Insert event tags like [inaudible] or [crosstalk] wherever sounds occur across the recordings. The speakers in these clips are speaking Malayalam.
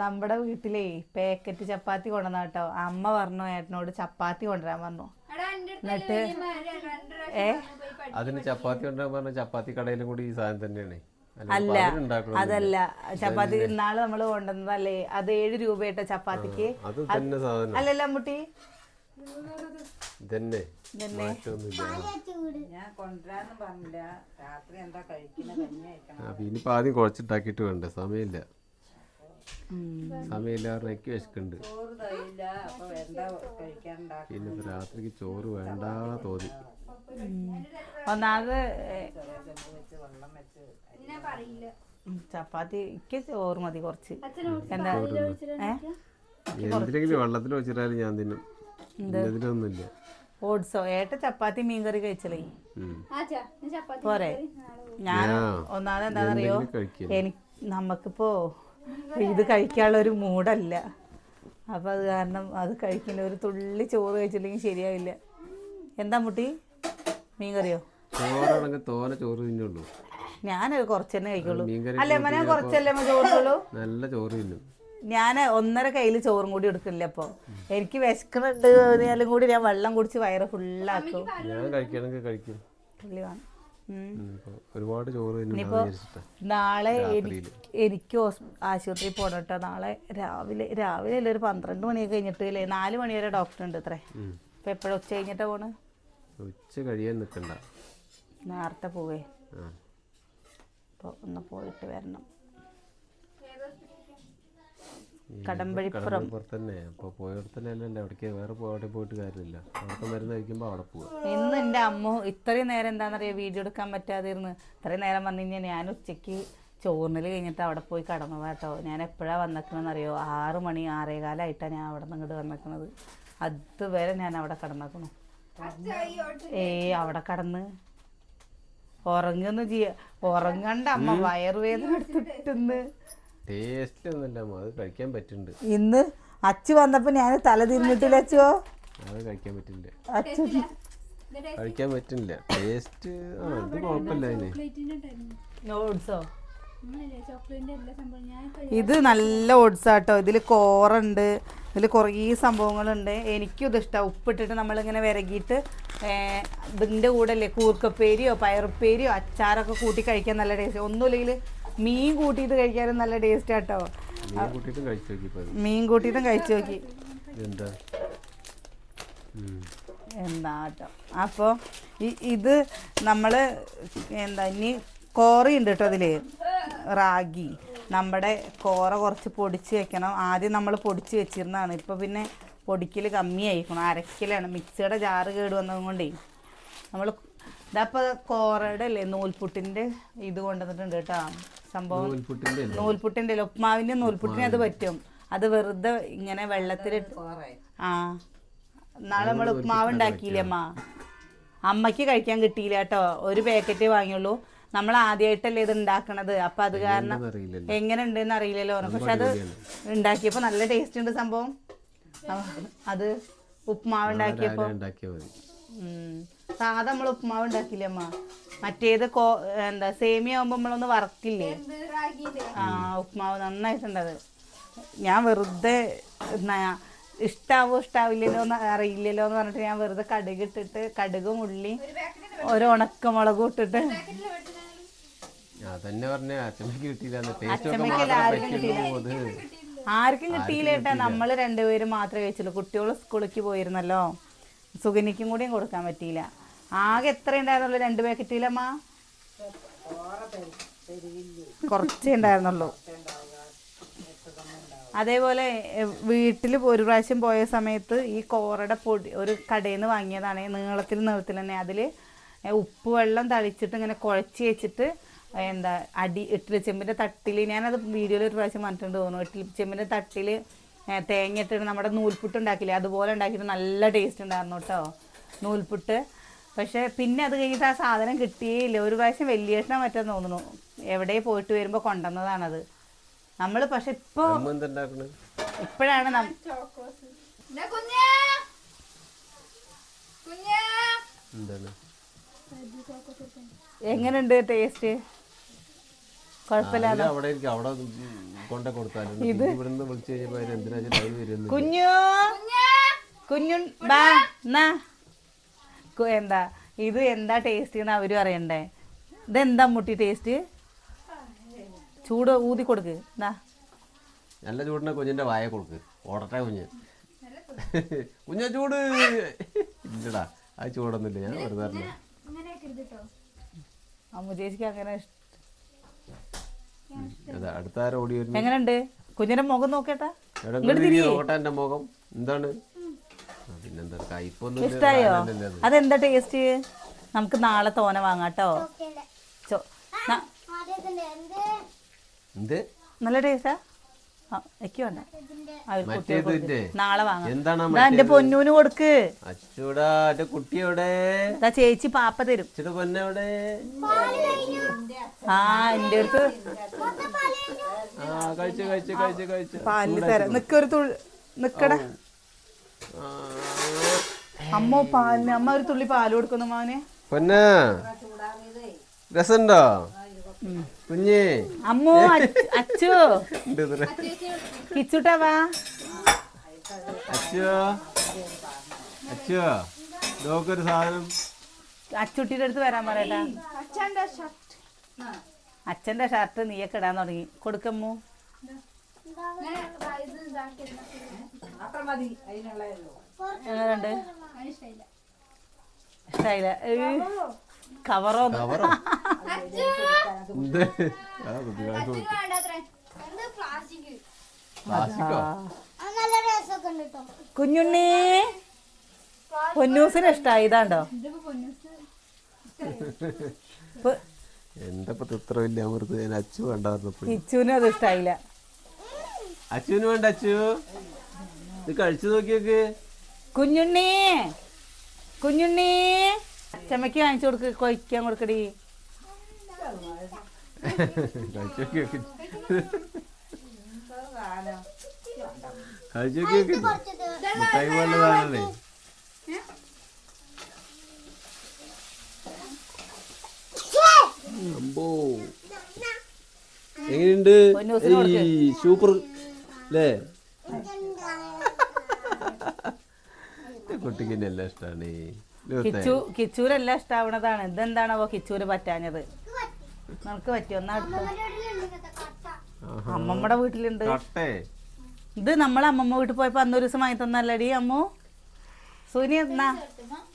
നമ്മുടെ വീട്ടിലേ പാക്കറ്റ് ചപ്പാത്തി കൊണ്ടുവന്ന കേട്ടോ അമ്മ പറഞ്ഞു ഏട്ടനോട് ചപ്പാത്തി കൊണ്ടുവരാൻ പറഞ്ഞു. എന്നിട്ട് ഏ? അതിന് ചപ്പാത്തി കൊണ്ടുവരാൻ പറഞ്ഞ ചപ്പാത്തി കടയിലും കൂടി ഈ സാധനം തന്നെയാണ്. അല്ല അതല്ല. ചപ്പാത്തി ഇന്നാൾ നമ്മൾ കൊണ്ടുവന്നതല്ലേ? അത് ഏഴ് രൂപയിട്ട ചപ്പാത്തിക്ക്. അത് തന്നെ സാധനം. അല്ലല്ല അമ്മൂട്ടി. തന്നെ മാറ്റമൊന്നുമില്ല ഞാൻ കൊണ്ടുവരാന്ന് പറഞ്ഞില്ല. രാത്രി എന്താ കഴിക്കുന്ന ആ, പിന്നെ ഇപ്പൊ ആദ്യം കുഴച്ചിട്ടാക്കിട്ട് വേണ്ട? സമയമില്ല. സമയമില്ല കാരണം വെച്ചിട്ടുണ്ട് പിന്നെ രാത്രിക്ക് ചോറ് വേണ്ട തോന്നി. ഒന്നാമത് ചപ്പാത്തിക്ക് ചോറ് മതി കുറച്ച്. എന്താ? എന്തിനെങ്കിലും വെള്ളത്തിൽ വെച്ചിട്ടാലും ഞാൻ തിന്നും. ഇതിലൊന്നുമില്ല ഓട്സോ? ഏട്ട ചപ്പാത്തി മീൻകറി കഴിച്ചല്ലേ. പോരെ. ഞാൻ ഒന്നാമത് എന്താണെന്നറിയോ? എനിക്ക് നമുക്കിപ്പോ ഇത് കഴിക്കാനുള്ള ഒരു മൂടല്ല അപ്പൊ അത് കാരണം അത് കഴിക്കുന്ന ഒരു തുള്ളി ചോറ് കഴിച്ചില്ലെങ്കിൽ ശരിയാവില്ല. എന്താ മുട്ടി? ചോറാണെങ്കിൽ തോനെ ചോറ് തിന്നുള്ളൂ. ഞാൻ കുറച്ച് തന്നെ കഴിക്കുള്ളൂ അല്ലേ അമ്മ ഞാൻ കുറച്ചല്ലേ അമ്മ ചോറുള്ളൂ? നല്ല ചോറ് തിന്നും. ഞാൻ ഒന്നര കയ്യിൽ ചോറും കൂടി എടുക്കില്ല അപ്പോൾ എനിക്ക് വിശക്കുന്നുണ്ട്. കൂടി ഞാൻ വെള്ളം കുടിച്ച് വയറ് ഫുള്ളാക്കും ഞാൻ കഴിക്കണമെങ്കിൽ കഴിക്കും. പുള്ളി വേണം. ഒരുപാട് ചോറ് നാളെ എനിക്ക് ആശുപത്രിയിൽ പോകണം കേട്ടോ നാളെ രാവിലെ രാവിലെ അല്ല ഒരു പന്ത്രണ്ട് മണിയൊക്കെ കഴിഞ്ഞിട്ട് അല്ലേ നാല് മണി വരെ ഡോക്ടർ ഉണ്ട് അത്രേ. ഇപ്പൊ എപ്പോഴും ഉച്ച കഴിഞ്ഞിട്ടാ പോണ്? ഉച്ച കഴിയാൻ നിൽക്കണ്ട നേരത്തെ പോവേ. അപ്പോൾ ഒന്ന് പോയിട്ട് വരണം. കടമ്പഴിപ്പുറം. തന്നെ അപ്പൊ അല്ലല്ലോ എവിടേക്ക്? വേറെ അവിടെ പോയിട്ട് കാര്യമില്ല. അവിടുത്തെ മരുന്ന് കഴിക്കുമ്പോൾ അവിടെ പോവാ. ഇന്ന് എന്റെ അമ്മ ഇത്രയും നേരം എന്താണെന്നറിയാം? വീഡിയോ എടുക്കാൻ പറ്റാതിരുന്ന്. ഇത്രയും നേരം വന്നു കഴിഞ്ഞാൽ ഞാൻ ഉച്ചയ്ക്ക് ചോറിനൽ കഴിഞ്ഞിട്ട് അവിടെ പോയി കടന്നതാ കേട്ടോ. ഞാൻ എപ്പോഴാ വന്നേക്കണെന്നറിയോ? ആറ് മണി ആറേകാലമായിട്ടാണ് ഞാൻ അവിടെ നിന്ന് ഇങ്ങോട്ട് വന്നേക്കണത്. അതുവരെ ഞാൻ അവിടെ കിടന്നേക്കണു. ഏയ് അവിടെ കടന്ന് ഉറങ്ങുന്നു ചെയ്യ ഉറങ്ങണ്ട അമ്മ. വയറുവേദന എടുത്തിട്ടെന്ന്. ടേസ്റ്റ് ഒന്നുമില്ല അത് കഴിക്കാൻ പറ്റുന്നുണ്ട് ഇന്ന് അച്ചു വന്നപ്പോൾ ഞാൻ തല തിരിഞ്ഞിട്ടില്ല അച്ചുവോ അത് കഴിക്കാൻ പറ്റില്ല അച്ചു. കഴിക്കാൻ പറ്റുന്നില്ല ടേസ്റ്റ് ആ ഇത് കുഴപ്പമില്ല അതിന്. ഞാൻ ഇത് നല്ല ഓട്സ് ആട്ടോ ഇതിൽ കോറുണ്ട്. ഇതിൽ കുറേ സംഭവങ്ങളുണ്ട്. എനിക്കും ഇത് ഇഷ്ടമാണ് ഉപ്പിട്ടിട്ട് നമ്മളിങ്ങനെ വിരകിയിട്ട് ഇതിന്റെ കൂടെ അല്ലേ കൂർക്കപ്പേരിയോ പയറുപ്പേരിയോ അച്ചാറൊക്കെ കൂട്ടി കഴിക്കാൻ നല്ല ടേസ്റ്റ്. ഒന്നുമില്ലെങ്കിൽ മീൻ കൂട്ടിയിട്ട് കഴിക്കാനും നല്ല ടേസ്റ്റ് ആട്ടോ. മീൻ കൂട്ടിയിട്ടും കഴിച്ചു നോക്കി. ഇപ്പൊ എന്താ. കേട്ടോ അപ്പോൾ ഇത് നമ്മൾ എന്താ ഇനി കോറയുണ്ട് കേട്ടോ അതിൽ. റാഗി. നമ്മുടെ കോറ കുറച്ച് പൊടിച്ച് വെക്കണം. ആദ്യം നമ്മൾ പൊടിച്ച് വെച്ചിരുന്നതാണ്. ഇപ്പോൾ പിന്നെ പൊടിക്കൽ കമ്മിയായിരിക്കണം അരക്കലാണ്. മിക്സിയുടെ ജാറ് കേട് വന്നത് കൊണ്ടേ. നമ്മൾ ഇതപ്പോൾ കോറയുടെ അല്ലേ നൂൽപുട്ടിന്റെ ഇത് കൊണ്ടുവന്നിട്ടുണ്ട് കേട്ടോ സംഭവം നൂൽപുട്ടിന്റെ ഉപ്മാവിന്റെ നൂൽപുട്ടിന്റെ ഉപ്മാവിന്റെ നൂൽപുട്ടിന് അത് പറ്റും. അത് വെറുതെ ഇങ്ങനെ വെള്ളത്തിലിട്ട് ആ. നാളെ നമ്മൾ ഉപ്മാവ് ഉണ്ടാക്കിയില്ലേ അമ്മ? അമ്മയ്ക്ക് കഴിക്കാൻ കിട്ടിയില്ല കേട്ടോ. ഒരു പാക്കറ്റ് വാങ്ങിയുള്ളൂ. നമ്മൾ ആദ്യമായിട്ടല്ലേ ഇത് ഉണ്ടാക്കണത്. അപ്പൊ അത് കാരണം എങ്ങനെ ഉണ്ടെന്ന് അറിയില്ലല്ലോ. പക്ഷെ അത് ഉണ്ടാക്കിയപ്പോ നല്ല ടേസ്റ്റ് ഉണ്ട് സംഭവം. അത് ഉപ്മാവ് ഉണ്ടാക്കിയപ്പോ. സാധാ നമ്മൾ ഉപ്മാവ് ഉണ്ടാക്കില്ലേ അമ്മ? മറ്റേത് കോ എന്താ സേമിയ ആവുമ്പോൾ നമ്മളൊന്ന് വറക്കില്ലേ ആ ഉപ്മാവ് നന്നായിട്ടുണ്ടത് ഞാൻ വെറുതെ ഇഷ്ടാവോ ഇഷ്ടാവില്ലല്ലോ എന്ന് അറിയില്ലല്ലോ എന്ന് പറഞ്ഞിട്ട് ഞാൻ വെറുതെ കടുക് ഇട്ടിട്ട് കടുക് ഉള്ളി ഒരു ഉണക്കമുളകും ഇട്ടിട്ട്. ആർക്കും കിട്ടിയില്ലേട്ടാ നമ്മൾ നമ്മൾ രണ്ടുപേരും മാത്രമേ കഴിച്ചുള്ളൂ. കുട്ടികൾ സ്കൂളിലേക്ക് പോയിരുന്നല്ലോ. സുഗനിക്കും കൂടിയും കൊടുക്കാൻ പറ്റിയില്ല. ആകെ എത്ര ഉണ്ടായിരുന്നുള്ളൂ? രണ്ട് പാക്കറ്റിലമ്മ കുറച്ചേ ഉണ്ടായിരുന്നുള്ളൂ. അതേപോലെ വീട്ടിൽ ഒരു പ്രാവശ്യം പോയ സമയത്ത് ഈ കോറയുടെ പൊടി ഒരു കടയിൽ നിന്ന് വാങ്ങിയതാണ്. നീളത്തിൽ നീളത്തിൽ തന്നെ. അതിൽ ഉപ്പ് വെള്ളം തളിച്ചിട്ട് ഇങ്ങനെ കുഴച്ച് വെച്ചിട്ട് എന്താ അടി ഇട്ടിൽ ചെമ്പിന്റെ തട്ടിൽ ഞാനത് വീഡിയോയിൽ ഒരു പ്രാവശ്യം പറഞ്ഞിട്ടുണ്ട് തോന്നുന്നു. ഇട്ടിൽ ചെമ്പിന്റെ തട്ടിൽ തേങ്ങ ഇട്ടിട്ട് നമ്മുടെ നൂൽപുട്ട് ഉണ്ടാക്കില്ലേ? അതുപോലെ ഉണ്ടാക്കിയിട്ട് നല്ല ടേസ്റ്റ് ഉണ്ടായിരുന്നു കേട്ടോ. നൂൽപുട്ട്. പക്ഷേ പിന്നെ അത് കഴിഞ്ഞിട്ട് ആ സാധനം കിട്ടിയേയില്ല. ഒരു പ്രാവശ്യം വലിയേട്ടനെ മറ്റേ തോന്നുന്നു. എവിടെ പോയിട്ട് വരുമ്പോൾ കൊണ്ടുവന്നതാണത്. നമ്മൾ പക്ഷെ ഇപ്പോ ഇപ്പോഴാണ് എങ്ങനെയുണ്ട് ടേസ്റ്റ് കുഴപ്പമില്ല അവിടെ ഇരിക്കും അവിടെ കൊണ്ട കൊടുത്താലും ഇവിടുന്ന് വിളിച്ചു കഴിഞ്ഞപ്പോ എന്തിനാ ലൈവ് വരുന്നു കുഞ്ഞു. കുഞ്ഞു. ബാ എന്നാ. എന്താ ഇത് എന്താ ടേസ്റ്റ് എന്ന് അവരും അറിയണ്ടേ ഇതെന്താ മുട്ടി ടേസ്റ്റ് ചൂട് ഊതി കൊടുക്ക്. എന്നാ നല്ല ചൂടിനെ കുഞ്ഞിന്റെ വായ കൊടുക്ക്. ഓടട്ടെ കുഞ്ഞ്. കുഞ്ഞ ചൂട്. ഇല്ലടാ ആ ചൂടൊന്നുമില്ല. ഞാൻ വെറുതെ അമ്മു ചേച്ചിക്ക് അങ്ങനെ ഇഷ്ട- അടുത്ത ആരും ഓടി വരുന്നു. എങ്ങനെയുണ്ട്? കുഞ്ഞിന്റെ മുഖം നോക്കേട്ടാ നോക്കട്ടെ എന്റെ മുഖം. എന്താണ് ആ, പിന്നെന്താ കയ്പൊന്നും ഇല്ല, ഇഷ്ടായോ? അതെന്താ ടേസ്റ്റ് നമുക്ക് നാളെ തോന വാങ്ങാട്ടോ ചോ- ന- എന്ത്? നല്ല ടേസ്റ്റാ എന്റെ പൊന്നൂന് കൊടുക്ക്. അച്ചൂടാ എന്റെ കുട്ടി ചേച്ചി പാപ്പ തരും. ആ എന്റെ അടുത്ത്. ആ കഴിച്ചു കഴിച്ചു കഴിച്ചു കഴിച്ചു. പാലിൽ തരാം. നിക്കൊരു തുള്ളി നിക്കട. അമ്മ പാലിന് അമ്മ ഒരു തുള്ളി പാൽ കൊടുക്കുന്നു മോനെ. പൊന്നെ രസണ്ടോ കുഞ്ഞേ. അമ്മോ അച്ച്-. കിച്ചുട്ടാ വാ. അച്ചോ അച്ചോ നോക്കൊരു സാധനം. അച്ചുട്ടിയുടെ അടുത്ത് വരാൻ പറയട്ടാ. അച്ഛന്റെ ഷർട്ട് നീയൊക്കെ ഇടാൻ തുടങ്ങി. കൊടുക്കമ്മു. എങ്ങനെയുണ്ട് ഇഷ്ടായില്ല. കവറോ? കുഞ്ഞുണ്ണി. പൊന്നൂസിന് ഇഷ്ടായി ഇതാണ്ടോ? ഇതിപ്പോ പൊന്നൂസ് ഇപ്പൊ എന്താ ഇത്ര വലിയ അമൃത്? ഞാൻ അച്ചു അത് ഇഷ്ടായില്ല. അച്ചുവിന് വേണ്ട അച്ചു. ഇത് കഴിച്ചു നോക്കിയൊക്കെ. കുഞ്ഞുണ്ണി കുഞ്ഞുണ്ണി. അച്ചമ്മക്ക് വാങ്ങിച്ചു കൊടുക്ക് കൊയ്ക്കാൻ കൊടുക്കടി. മിഠായി പോലെ സാധനല്ലേ അമ്പോ. എങ്ങനെയുണ്ട്. സൂപ്പർ. അല്ലേ കുട്ടിക്ക് എല്ലാം ഇഷ്ടമാണ് കിച്ചു കിച്ചൂരെല്ലാം ഇഷ്ടാവണതാണ്. ഇതെന്താണോ കിച്ചൂര് പറ്റാഞ്ഞത്? നമുക്ക് പറ്റിയോ അമ്മമ്മടെ വീട്ടിലുണ്ട്. ഇത് നമ്മളെ അമ്മമ്മ വീട്ടിൽ പോയപ്പോ അന്നൊരു ദിവസം വാങ്ങി തന്നല്ലടി അമ്മു? സുനി എന്നാ?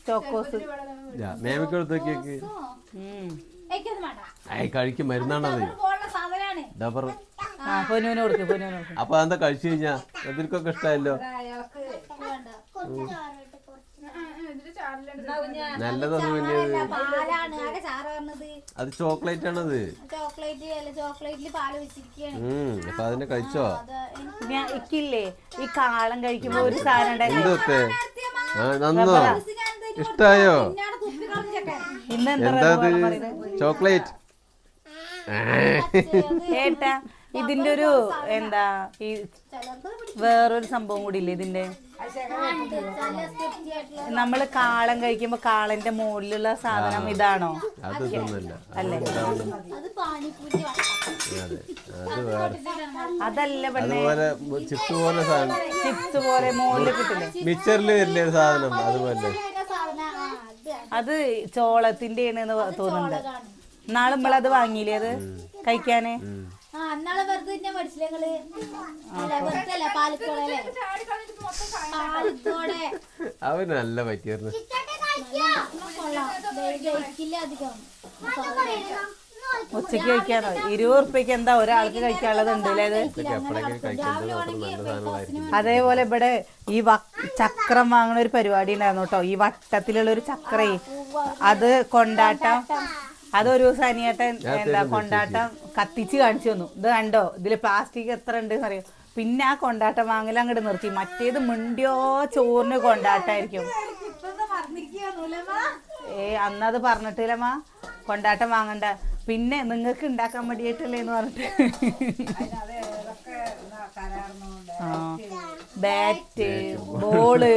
ചോക്കോസ്. കഴിക്കും മരുന്നാണത്. കൊടുക്ക് കൊടുക്ക്. അപ്പൊ അതെന്താ കഴിച്ചു കഴിഞ്ഞാ? എതിർക്കൊക്കെ ഇഷ്ടമല്ലോ നല്ലതൊന്നും വലിയ പാലാണ് ആകെ ചാറ് പറഞ്ഞത് അത് ചോക്ലേറ്റ് ആണത് ചോക്ലേറ്റ് അല്ല പാൽ വെച്ചിരിക്കുകയാണ് അപ്പൊ അതിനെ കഴിച്ചോ? ഞാൻ ഇക്കില്ലേ? ഈ കാളം കഴിക്കുമ്പോ ഒരു സാധനം എന്തൊക്കെ നന്നോ? ഇഷ്ടായോ? എന്താ? ചോക്ലേറ്റ്. ഏട്ടാ ഇതിന്റെ ഒരു എന്താ ഈ വേറൊരു സംഭവം കൂടി ഇല്ലേ ഇതിന്റെ? നല്ല കാളൻ ആയിട്ടുള്ള നമ്മൾ കാളം കഴിക്കുമ്പോ കാളന്റെ മുകളിലുള്ള സാധനം ഇതാണോ? അല്ലേ? അതല്ല അതുപോലെ ചിപ്സ് പോലെ സാധനം. ചിപ്സ് പോലെ മുകളിൽ കിട്ടില്ലേ മിക്സറിൽ വരില്ലേ സാധനം അതുപോലെ. അത് ചോളത്തിന്റെ തോന്നുന്നുണ്ട്. നാളെ നമ്മളത് വാങ്ങിയില്ലേ അത് കഴിക്കാന്? അന്നാളെ വെറുതെ തന്നെ പഠിച്ചില്ലേ നിങ്ങൾ? അല്ല വെറുതെ അല്ല പാലക്കോടല്ലേ പാലക്കോടെ അവന് നല്ല പറ്റിയായിരുന്നു. ഉച്ചയ്ക്ക് കഴിക്കാനോ ഇരുപത് ഉറുപ്പ്യക്ക് എന്താ ഒരാൾക്ക് കഴിക്കാനുള്ളത് ഉണ്ടല്ലേ അത് അതേപോലെ ഇവിടെ ഈ ചക്രം വാങ്ങണ ഒരു പരിപാടി ഉണ്ടായിരുന്നു കേട്ടോ. ഈ വട്ടത്തിലുള്ള ഒരു ചക്രേ. അത് കൊണ്ടാട്ടം. അതൊരു ദിവസം അനിയേട്ടൻ എന്താ കൊണ്ടാട്ടം കത്തിച്ച് കാണിച്ചു തന്നു. ഇത് കണ്ടോ? ഇതിൽ പ്ലാസ്റ്റിക് എത്ര ഉണ്ട് അറിയോ? പിന്നെ ആ കൊണ്ടാട്ടം വാങ്ങൽ അങ്ങോട്ട് നിർത്തി. മറ്റേത് മിണ്ടിയോ ചോറിന് കൊണ്ടാട്ടായിരിക്കും. ഏ അന്നത് പറഞ്ഞിട്ടില്ലമ്മ. കൊണ്ടാട്ടം വാങ്ങണ്ട. പിന്നെ നിങ്ങൾക്ക് ഉണ്ടാക്കാൻ മടിയായിട്ടല്ലേ എന്ന് പറഞ്ഞിട്ട്. ബാറ്റ് ബോൾ [laughs]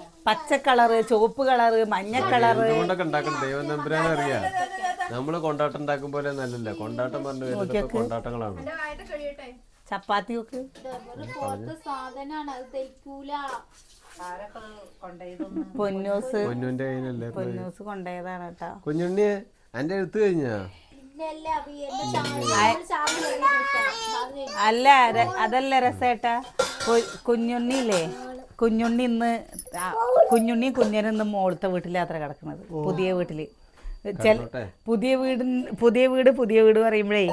[laughs] [laughs] പച്ച കളറ് ചുവപ്പ് കളറ് മഞ്ഞ കളറ്. എന്തുകൊണ്ടൊക്കെ ഉണ്ടാക്കണം? ദൈവം തമ്പുരാനെ അറിയാം. നമ്മൾ കൊണ്ടാട്ടം ഉണ്ടാക്കും പോലെ നല്ലല്ല. കൊണ്ടാട്ടം പറഞ്ഞു വരുന്നത് കൊണ്ടാട്ടങ്ങളാണ്. ചപ്പാത്തി ഒക്കെ പൊന്നൂസ്. പൊന്നുവിന്റെ കയ്യിലല്ലേ പൊന്നൂസ് കൊണ്ടുപോയതാണ് കേട്ടോ. കുഞ്ഞുണ്ണി അന്റെ എഴുത്ത് കഴിഞ്ഞാ? എന്റെ അല്ല അതല്ല രസേട്ടാ. കുഞ്ഞുണ്ണിയില്ലേ? കുഞ്ഞുണ്ണി ഇന്ന് കുഞ്ഞുണ്ണി കുഞ്ഞനും ഇന്ന് മോളത്തെ വീട്ടിലാത്ര കിടക്കുന്നത്. പുതിയ വീട്ടിൽ. ചില പുതിയ വീട് പുതിയ വീട് പുതിയ വീട് പറയുമ്പോഴേ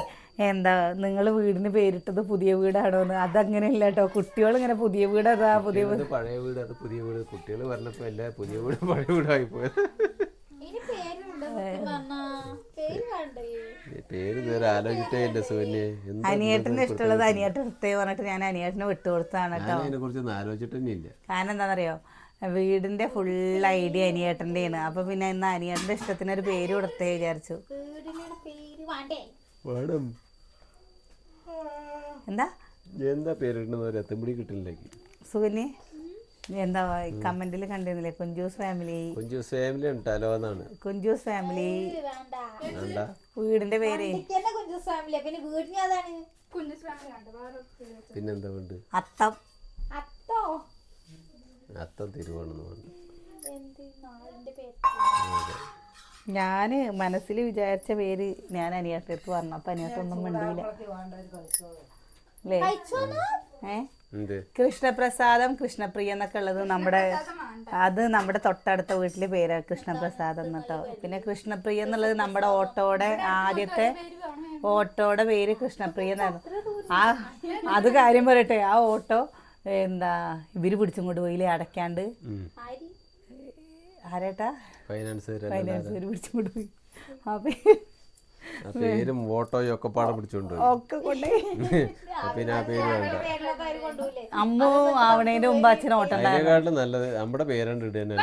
എന്താ നിങ്ങൾ വീടിന് പേരിട്ടത് പുതിയ വീടാണോ എന്ന് അതങ്ങനെയല്ല കേട്ടോ കുട്ടികൾ ഇങ്ങനെ പുതിയ വീട് അതാ പുതിയ വീട് ഇത് പഴയ വീട് അത് പുതിയ വീട്. കുട്ടികൾ പറഞ്ഞപ്പോ എല്ലാ പുതിയ വീട് പഴയ വീടായി പോയത്. പേര് ഇതുവരെ ആലോചിച്ചിട്ടേ അനിയേട്ടന് ഇഷ്ടമുള്ളത് അനിയേട്ടൻ എടുത്തേ പറഞ്ഞിട്ട് ഞാൻ അനിയേട്ടന് വിട്ടുകൊടുത്താണ് കേട്ടോ. അതിനെ കുറിച്ച് ആലോചിച്ചിട്ട് തന്നെ ഇല്ല. കാരണം എന്താണെന്നറിയോ? വീടിന്റെ ഫുൾ ഐഡിയ അനിയേട്ടന്റെയാണ് അപ്പൊ പിന്നെ ഇന്ന് അനിയേട്ടന്റെ ഇഷ്ടത്തിന് ഒരു പേര് കൊടുത്തേ വിചാരിച്ചു. വേണം. എന്താ? എന്താ പേരിടുന്ന ഒരു എത്തുമ്പിടി കിട്ടുന്നില്ലേക്ക് സുകന്യ എന്താ കമന്റിൽ കണ്ടിരുന്നില്ലേ? കുഞ്ചൂസ് ഫാമിലി കുഞ്ചൂസ് ഫാമിലി ഉണ്ടല്ലോ എന്നാണ്. കുഞ്ചൂസ് ഫാമിലി വേണ്ട. വേണ്ട വീടിന്റെ പേര്. പിന്നെന്താ വേണ്ട അത്തം. അത്തോ? അത്തം തിരുവോണം ഞാൻ മനസ്സിൽ വിചാരിച്ച പേര് ഞാൻ അനിയാട്ടടുത്ത് പറഞ്ഞു. അപ്പൊ അനിയാട്ടൊന്നും മിണ്ടിയില്ല അല്ലേ? ഏ? കൃഷ്ണപ്രസാദം കൃഷ്ണപ്രിയ എന്നൊക്കെ ഉള്ളത് നമ്മുടെ അത് നമ്മുടെ തൊട്ടടുത്ത വീട്ടിലെ പേരാ കൃഷ്ണപ്രസാദം എന്നിട്ടോ പിന്നെ കൃഷ്ണപ്രിയ എന്നുള്ളത് നമ്മുടെ ഓട്ടോയുടെ ആദ്യത്തെ ഓട്ടോയുടെ പേര് കൃഷ്ണപ്രിയ എന്നായിരുന്നു ആ അത് കാര്യം പറയട്ടെ. ആ ഓട്ടോ എന്താ ഇവർ പിടിച്ചും കൊണ്ട് പോയില്ലേ അടയ്ക്കാണ്ട്? ആരി ആരേട്ടാ? ഫൈനാൻസ് ഫൈനാൻസ് പിടിച്ചും കൊണ്ട് പോയി. ആ പേരും ഓട്ടോയും ഒക്കെ പാടെ പിടിച്ചോണ്ട്. ഒക്കെ കൊണ്ടേ. പിന്നെ ആ പേര് വേണ്ട. അമ്മു ആവണേന്റെ മുമ്പ് അച്ഛൻ ഓട്ടണ്ട അതിനെക്കാട്ടിലും നല്ലത്. നമ്മുടെ പേരണ്ട് ഇടുക തന്നെ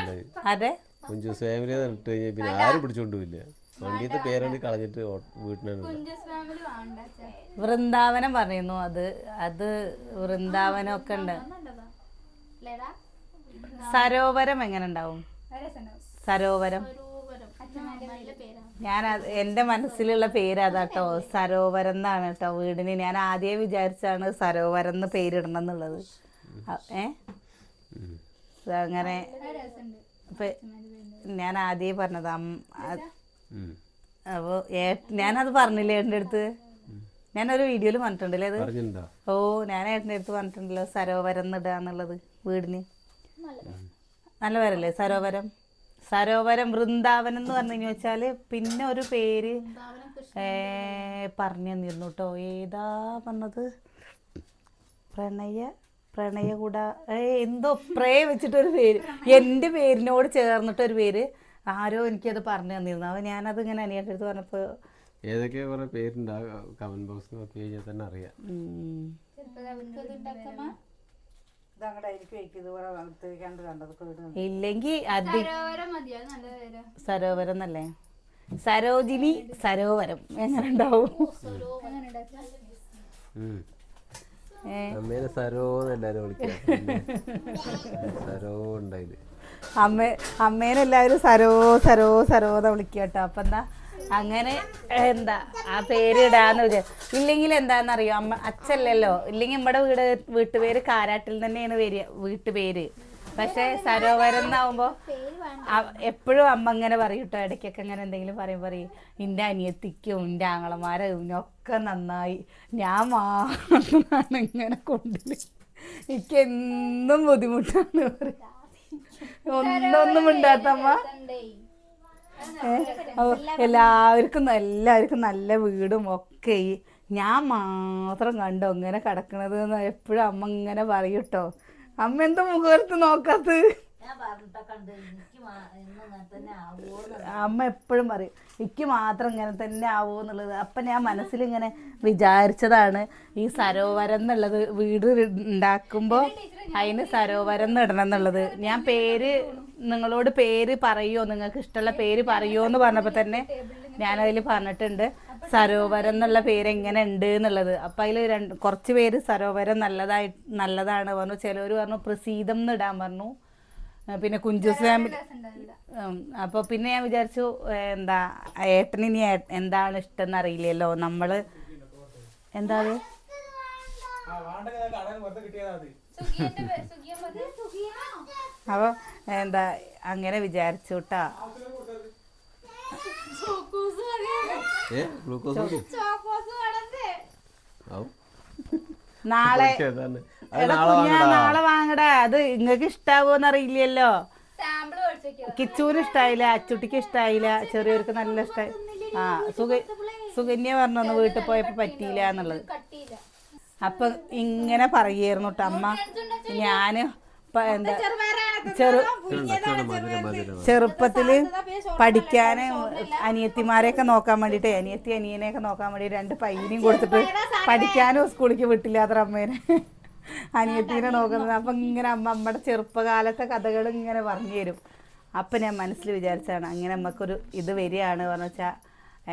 അതെ? കുഞ്ചു ഫാമിലി ഇട്ട് കഴിഞ്ഞാൽ പിന്നെ ആരും പിടിച്ചോണ്ടുമില്ല വണ്ടിയത്തെ പേരണ്ട് കളഞ്ഞിട്ട് ഓ- വീട്ടിനാണ് വൃന്ദാവനം പറയുന്നു അത്. അത് വൃന്ദാവനം ഒക്കെ ഉണ്ട്. സരോവരം എങ്ങനെ ഉണ്ടാവും? സരോവരം. ഞാൻ എന്റെ എന്റെ മനസ്സിലുള്ള പേര് അതാട്ടോ സരോവരം എന്നാണ് കേട്ടോ വീടിന്. ഞാൻ ആദ്യമേ വിചാരിച്ചാണ് സരോവരം എന്ന് പേരിടണം എന്നുള്ളത് ഏ അങ്ങനെ ഞാൻ ആദ്യമേ പറഞ്ഞത് അപ്പോൾ ഞാനത് പറഞ്ഞില്ലേ എന്റെ അടുത്ത്? ഞാനൊരു വീഡിയോയിൽ പറഞ്ഞിട്ടുണ്ടല്ലേ അത്? ഓ ഞാൻ ഏട്ടന്റെ അടുത്ത് പറഞ്ഞിട്ടുണ്ടല്ലോ സരോവരം എന്നിടുക എന്നുള്ളത് വീടിന് നല്ല പേരല്ലേ സരോവരം? സരോവരം വൃന്ദാവനം എന്ന് പറഞ്ഞു വെച്ചാൽ പിന്നെ ഒരു പേര് ഏ, പറഞ്ഞു തന്നിരുന്നു കേട്ടോ. ഏതാ പറഞ്ഞത് പ്രണയ പ്രണയകുട ഏ എന്തോ പ്രേ വെച്ചിട്ടൊരു പേര്. എന്റെ പേരിനോട് ചേർന്നിട്ടൊരു പേര് ആരോ എനിക്കത് പറഞ്ഞു തന്നിരുന്നു. അപ്പോൾ ഞാനത് ഇങ്ങനെ അനിയന്റെ അടുത്ത് പറഞ്ഞപ്പോൾ ഏതൊക്കെ കുറെ പേരുണ്ട്. ആ കമന്റ് ബോക്സിൽ നോക്കി കഴിഞ്ഞാൽ തന്നെ അറിയാം. ഇല്ലെങ്കിൽ സരോവരം എന്നല്ലേ? സരോജിനി സരോവരം എങ്ങനെ ഉണ്ടാവും അമ്മേനെ എല്ലാരും സരോ അമ്മ അമ്മേനെല്ലാവരും സരോ സരോ സരോ എന്ന് വിളിക്കുക കേട്ടോ അപ്പം എന്താ? അങ്ങനെ എന്താ ആ പേര് ഇടാന്ന് വിചാരിച്ചു ഇല്ലെങ്കിൽ എന്താണെന്നറിയോ അമ്മ അച്ഛല്ലല്ലോ. ഇല്ലെങ്കിൽ നമ്മുടെ വീട് വീട്ടുപേര് കാരാട്ടിൽ തന്നെയാണ് വരിക വീട്ടുപേര്. പക്ഷെ സരോവരം എന്നാവുമ്പോ എപ്പോഴും അമ്മ അങ്ങനെ പറയും കേട്ടോ ഇടയ്ക്കൊക്കെ അങ്ങനെ എന്തെങ്കിലും പറയും പറയും നിന്റെ അനിയത്തിക്കും എന്റെ ആങ്ങളമാരും ഒക്കെ നന്നായി. ഞാൻ മാത്രമാണ് ഇങ്ങനെ കൊണ്ടില്ല എനിക്ക് എന്നും ബുദ്ധിമുട്ടാണ്. പറയും ഒന്നൊന്നും ഉണ്ടാത്തമ്മ എല്ലാവർക്കും എല്ലാവർക്കും നല്ല വീടും ഒക്കെ ഞാൻ മാത്രം കണ്ടോ ഇങ്ങനെ കിടക്കണത് എന്ന് എപ്പോഴും അമ്മ ഇങ്ങനെ പറയൂട്ടോ അമ്മ എന്താ മുഖത്ത് നോക്കാത്തത്? അമ്മ എപ്പോഴും പറയും എനിക്ക് മാത്രം ഇങ്ങനെ തന്നെ ആവോ എന്നുള്ളത്. അപ്പം ഞാൻ മനസ്സിൽ ഇങ്ങനെ വിചാരിച്ചതാണ് ഈ സരോവരം എന്നുള്ളത് വീട് ഉണ്ടാക്കുമ്പോൾ അതിന് സരോവരം എന്ന് ഇടണം എന്നുള്ളത്. ഞാൻ പേര് നിങ്ങളോട് പേര് പറയുമോ നിങ്ങൾക്ക് ഇഷ്ടമുള്ള പേര് പറയുമോ എന്ന് പറഞ്ഞപ്പോൾ തന്നെ ഞാനതിൽ പറഞ്ഞിട്ടുണ്ട് സരോവരം എന്നുള്ള പേര് എങ്ങനെ ഉണ്ട് എന്നുള്ളത്. അപ്പം അതിൽ രണ്ട് കുറച്ച് പേര് സരോവരം നല്ലതായി നല്ലതാണ് പറഞ്ഞു. ചിലവർ പറഞ്ഞു പ്രസീതം എന്ന് ഇടാൻ പറഞ്ഞു. പിന്നെ കുഞ്ചു ഫാമിലി അപ്പോൾ പിന്നെ ഞാൻ വിചാരിച്ചു എന്താ ഏട്ടന് ഇനി എന്താണ് ഇഷ്ടം എന്ന് അറിയില്ലല്ലോ നമ്മൾ എന്താ അത് അപ്പോൾ എന്താ അങ്ങനെ വിചാരിച്ചു കേട്ടാ നാളെ എടാ നാളെ കുഞ്ഞാ, വാങ്ങടാ. നാളെ വാങ്ങടാ. അത് നിങ്ങൾക്ക് ഇഷ്ടാവോന്ന് അറിയില്ലല്ലോ. കിച്ചൂന് ഇഷ്ടായില്ല അച്ചുട്ടിക്ക് ഇഷ്ടായില്ല ചെറിയവർക്ക് നല്ല ഇഷ്ടായി. ആ സുഖ സുകന്യ പറഞ്ഞു വീട്ടിൽ പോയപ്പോ പറ്റിയില്ല എന്നുള്ളത്. അപ്പൊ ഇങ്ങനെ പറയായിരുന്നു കേട്ടോ അമ്മ. ഞാൻ എന്താ ചെറു ചെറുപ്പത്തിൽ പഠിക്കാന് അനിയത്തിമാരെയൊക്കെ നോക്കാൻ വേണ്ടിട്ട് അനിയത്തി അനിയനെയൊക്കെ നോക്കാൻ വേണ്ടി രണ്ട് പയ്യനെയും കൊടുത്തിട്ട് പഠിക്കാനും സ്കൂളിലേക്ക് വിട്ടില്ലാത്ര അമ്മേനെ. അനിയത്തിനെ നോക്കുന്നത്. അപ്പൊ ഇങ്ങനെ അമ്മ അമ്മയുടെ ചെറുപ്പകാലത്തെ കഥകൾ ഇങ്ങനെ പറഞ്ഞു തരും. അപ്പൊ ഞാൻ മനസ്സിൽ വിചാരിച്ചാണ് അങ്ങനെ നമുക്കൊരു ഇത് വരികയാണ് പറഞ്ഞു വെച്ചാ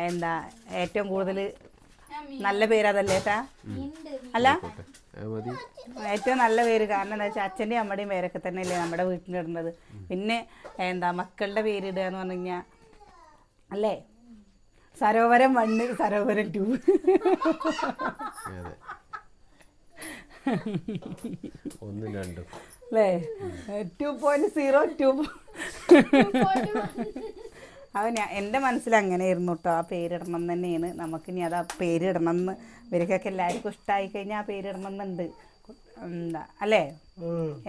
എന്താ ഏറ്റവും കൂടുതൽ നല്ല പേരതല്ലേ ഏട്ടാ? അല്ല? ഏറ്റവും നല്ല പേര് കാരണം എന്താ വെച്ചാൽ അച്ഛന്റെയും അമ്മയുടെയും പേരൊക്കെ തന്നെയല്ലേ നമ്മുടെ വീട്ടിലിടുന്നത് പിന്നെ എന്താ മക്കളുടെ പേരിടുക എന്ന് പറഞ്ഞു കഴിഞ്ഞാൽ അല്ലേ? Sarovaram one Sarovaram two. ഒന്നും രണ്ടും. അല്ലേ ടു പോയിന്റ് സീറോ ടു അവൻ ഞാൻ എന്റെ മനസ്സിൽ അങ്ങനെയായിരുന്നു കേട്ടോ. ആ പേരിടണം എന്ന് തന്നെയാണ്. നമുക്ക് ഇനി അത് ആ പേരിടണം എന്ന് ഇവർക്കൊക്കെ എല്ലാവർക്കും ഇഷ്ടമായി കഴിഞ്ഞാൽ ആ പേരിടണം എന്നുണ്ട് എന്താ? അല്ലേ?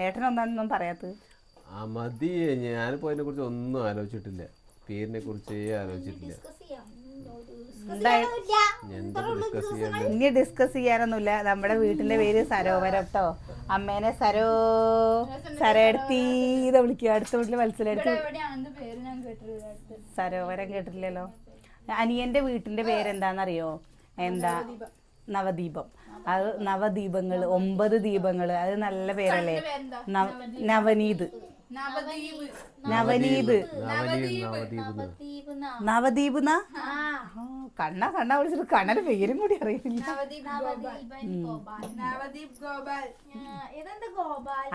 ഏട്ടനൊന്നും പറയാത്തത്? ആ മതി. ഞാനിപ്പോ അതിനെ കുറിച്ച് ഒന്നും ആലോചിച്ചിട്ടില്ല. പേരിനെ കുറിച്ചേ ആലോചിച്ചിട്ടില്ല ഇനി ഡിസ്കസ് ചെയ്യാനൊന്നുമില്ല. നമ്മുടെ വീട്ടിന്റെ പേര് സരോവരട്ടോ അമ്മേനെ സരോ സരടുത്തീന്ന് വിളിക്കുക അടുത്ത വീട്ടിൽ മത്സരടുത്ത് സരോവരം കേട്ടിട്ടില്ലല്ലോ. അനിയന്റെ വീട്ടിന്റെ പേരെന്താണെന്നറിയോ എന്താ? നവദീപം. അത് നവദീപങ്ങൾ ഒമ്പത് ദീപങ്ങൾ അത് നല്ല പേരല്ലേ? നവ- നവനീത്. നവനീത് നവദീപ് കണ്ണ കണ്ണ വിളിച്ചിട്ട് കണ്ണന് പേരും കൂടി അറിയില്ല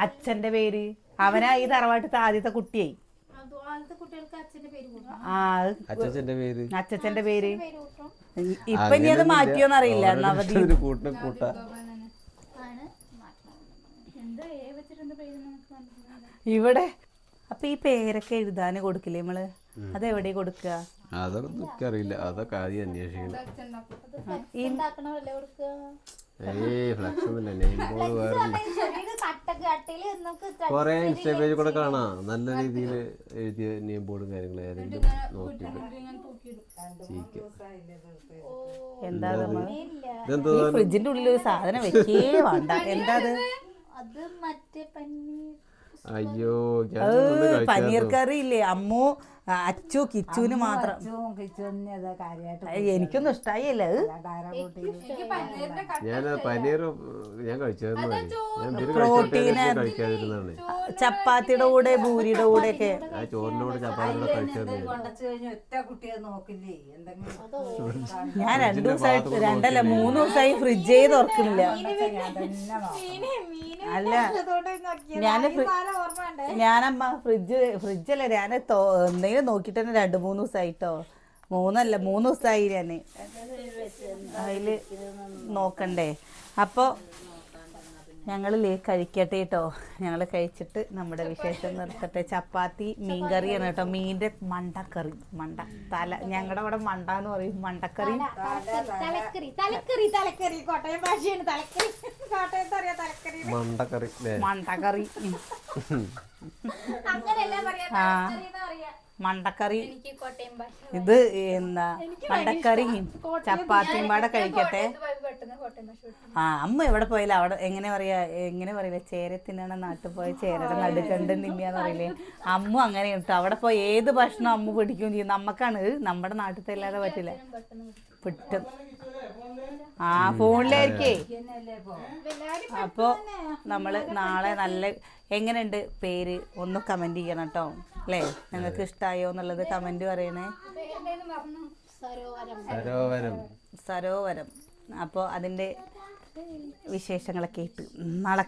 അച്ഛന്റെ പേര്. അവനാ ഈ തറവാട്ടത്തെ ആദ്യത്തെ കുട്ടിയായി. അച്ഛന്റെ പേര് ആ അച്ഛന്റെ പേര്. അച്ഛച്ചന്റെ പേര്. പേര് കൂട്ടണം ഇപ്പൊ ഇനി അത് മാറ്റിയോന്നറിയില്ല. നവദീപ് കൂട്ടം കൂട്ട ആണ് മാറ്റണം എന്താ ഏ വെച്ചിട്ട് എന്താ പേര് നമുക്ക് മനസ്സിലാവില്ല ഇവിടെ. അപ്പൊ ഈ പേരൊക്കെ എഴുതാന് കൊടുക്കില്ലേ നമ്മൾ അതെവിടെ കൊടുക്കുക അതൊക്കെ എനിക്കറിയില്ല അതൊക്കെ ആദ്യം അന്വേഷിക്കണം. കൊറേ ഇൻസ്റ്റാ പേജ് കൂടെ കാണാം. നല്ല രീതിയിൽ എഴുതിയ നെയിം ബോർഡും കാര്യങ്ങളും ഏതെങ്കിലും നോക്കിയിട്ട്. ഫ്രിഡ്ജിന്റെ ഉള്ളിൽ ഒരു സാധനം വെക്കേ വേണ്ട. എന്താ അത് മറ്റേ പന്നീർ അയ്യോ പനീർ കറി ഇല്ലേ? അമ്മു അച്ചു കിച്ചുവിന് മാത്രം. എനിക്കൊന്നും ഇഷ്ടായില്ല ഞാൻ പനീർ ഞാൻ കഴിക്കാതിരുന്നാണ്. ചപ്പാത്തിയുടെ കൂടെ ഭൂരിയുടെ കൂടെ ഒക്കെ ആ കൂടെ ചപ്പാത്തിയുടെ കൂടെ കഴിച്ചായിരുന്നു കൊണ്ടച്ചു കഴിഞ്ഞ് ഒറ്റ കുട്ടിയെ നോക്കില്ലേ? എന്തെങ്കിലും ഞാൻ രണ്ടു ദിവസമായിട്ട് രണ്ടല്ല മൂന്ന് ദിവസമായി ഫ്രിഡ്ജ് ചെയ്ത് ഓർക്കുന്നില്ല ഞാൻ തന്നെ നോക്കണം. അല്ല ഞാൻ ഞാനമ്മ ഫ്രിഡ്ജ് ഫ്രിഡ്ജല്ല ഞാൻ എന്തെങ്കിലും നോക്കിട്ട് തന്നെ രണ്ട് മൂന്ന് ദിവസമായിട്ടോ മൂന്നല്ല മൂന്ന് ദിവസമായി ഞാൻ അതിൽ നോക്കണ്ടേ. അപ്പോൾ ഞങ്ങൾ കഴിക്കട്ടെ കേട്ടോ ഞങ്ങൾ കഴിച്ചിട്ട് നമ്മുടെ വിശേഷം നിർത്തട്ടെ. ചപ്പാത്തി മീൻകറിയാണ് കേട്ടോ മീന്റെ മണ്ടക്കറി മണ്ട തല ഞങ്ങളുടെ അവിടെ മണ്ട എന്ന് പറയും. മണ്ടക്കറി. മണ്ടക്കറി മണ്ടക്കറി. ആ. മണ്ടക്കറി. ഇത് എന്താ? മണ്ടക്കറിയും ചപ്പാത്തിയും പാടെ കഴിക്കട്ടെ. ആ അമ്മ എവിടെ പോയാലും അവിടെ എങ്ങനെ പറയാ എങ്ങനെ പറയില്ല ചേരത്തിനാണ് നാട്ടിൽ പോയ ചേരയുടെ നടുക്കണ്ട് നിമ്മിയാന്ന് പറയില്ലേ? അമ്മ അങ്ങനെ കിട്ടും. അവിടെ പോയി ഏത് ഭക്ഷണം അമ്മ പിടിക്കുകയും ചെയ്യും നമുക്കാണ് നമ്മുടെ നാട്ടിലത്തെ അല്ലാതെ പറ്റില്ല. പിട്ടും. ആ ഫോണിലായിരിക്കേ? എല്ലാവരും അപ്പോ നമ്മൾ നാളെ നല്ല എങ്ങനെയുണ്ട് പേര്? ഒന്ന് കമന്റ് ചെയ്യണം കേട്ടോ. അല്ലേ? നിങ്ങൾക്ക് ഇഷ്ടായോ എന്നുള്ളത് കമന്റ് പറയണേ. സരോവരം സരോവരം. സരോവരം. അപ്പോൾ അതിന്റെ വിശേഷങ്ങളൊക്കെ ആയിട്ട് നാളെ